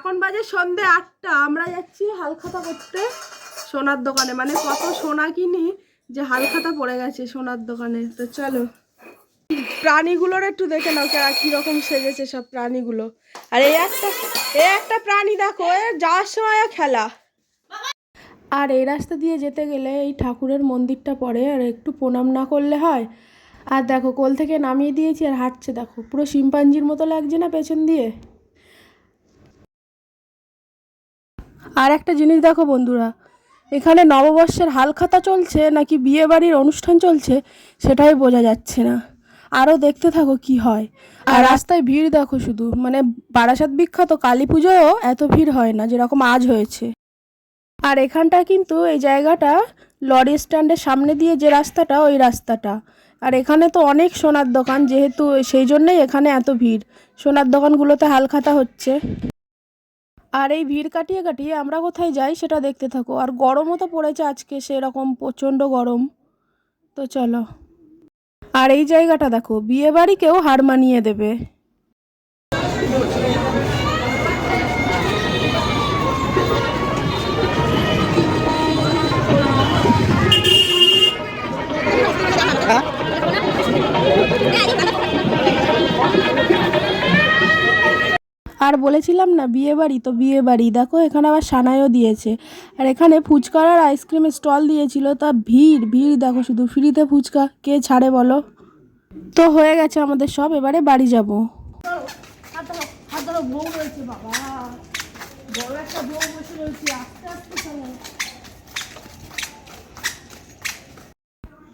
এখন বাজে সন্ধে আটটা, আমরা যাচ্ছি হালখাতা করতে সোনার দোকানে। মানে কত সোনা কিনি যে হালখাতা পড়ে গেছে সোনার দোকানে। তো চলো। প্রাণীগুলোর একটু দেখে নাও কেরা কীরকম সেজেছে সব প্রাণীগুলো। আর এই একটা এই একটা প্রাণী দেখো, এ যাওয়ার সময় খেলা। আর এই রাস্তা দিয়ে যেতে গেলে এই ঠাকুরের মন্দিরটা পড়ে, আর একটু প্রণাম না করলে হয়। আর দেখো, কোল থেকে নামিয়ে দিয়েছি আর হাঁটছে, দেখো। পুরো শিম্পাঞ্জির মতো লাগছে না পেছন দিয়ে? আর একটা জিনিস দেখো বন্ধুরা, এখানে নববর্ষের হালখাতা চলছে নাকি বিয়ে বাড়ির অনুষ্ঠান চলছে সেটাই বোঝা যাচ্ছে না। আরও দেখতে থাকো কি হয়। আর রাস্তায় ভিড় দেখো শুধু মানে বারাসাত বিখ্যাত কালী পুজোয়ও এত ভিড় হয় না, যেরকম আজ হয়েছে। আর এখানটা কিন্তু এই জায়গাটা লরি স্ট্যান্ডের সামনে দিয়ে যে রাস্তাটা, ওই রাস্তাটা। আর এখানে তো অনেক সোনার দোকান, যেহেতু সেই জন্যই এখানে এত ভিড়। সোনার দোকানগুলোতে হালখাতা হচ্ছে। আর এই ভিড় কাটিয়ে কাটিয়ে আমরা কোথায় যাই সেটা দেখতে থাকো। আর গরমও তো পড়েছে আজকে, সেরকম প্রচণ্ড গরম। তো চলো। আর এই জায়গাটা দেখো বিয়ে বাড়িকেও হার মানিয়ে দেবে। আর বলেছিলাম না, বিয়ে বাড়ি তো বিয়ে বাড়ি। দেখো, এখানে আবার সানাইও দিয়েছে। আর এখানে ফুচকার আর আইসক্রিমের স্টল দিয়েছিল, তা ভিড় ভিড়। দেখো, শুধু ফ্রিতে ফুচকা। কে ছাড়ে বলো? তো হয়ে গেছে আমাদের সব, এবারে বাড়ি যাব।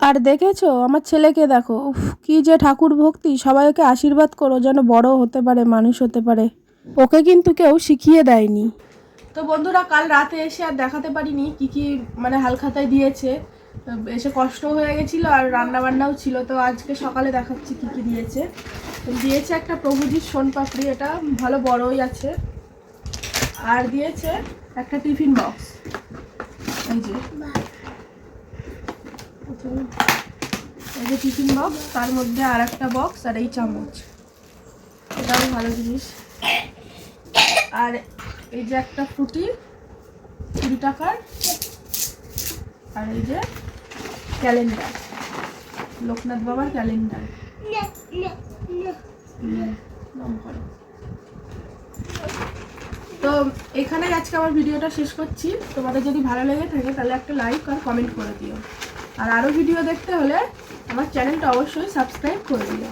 আর দেখেছ, আমার ছেলেকে দেখো, উফ, কি যে ঠাকুর ভক্তি। সবাই ওকে আশীর্বাদ করো, যেন বড় হতে পারে, মানুষ হতে পারে। ওকে কিন্তু কেউ শিখিয়ে দেয়নি। তো বন্ধুরা, কাল রাতে এসে আর দেখাতে পারিনি কি কি মানে হালখাতায় দিয়েছে। এসে কষ্ট হয়ে গেছিল আর রান্না বান্নাও ছিল। তো আজকে সকালে দেখাচ্ছি কি কি দিয়েছে। দিয়েছে একটা প্রভুজির সোনপাপড়ি, এটা ভালো বড়ই আছে। আর দিয়েছে একটা টিফিন বক্স। এই যে। এই যে টিফিন বক্স, তার মধ্যে আর একটা বক্স আর এই চামচ। এটাও ভালো জিনিস। আর এই যে একটা ফুটি, কুড়ি টাকার, আর এই যে ক্যালেন্ডার, লোকনাথ বাবার ক্যালেন্ডার। তো এখানে আজকে আমার ভিডিওটা শেষ করছি। তোমাদের যদি ভালো লেগে থাকে, তাহলে একটা লাইক আর কমেন্ট করে দিও। আর আরও ভিডিও দেখতে হলে আমার চ্যানেলটা অবশ্যই সাবস্ক্রাইব করে দিও।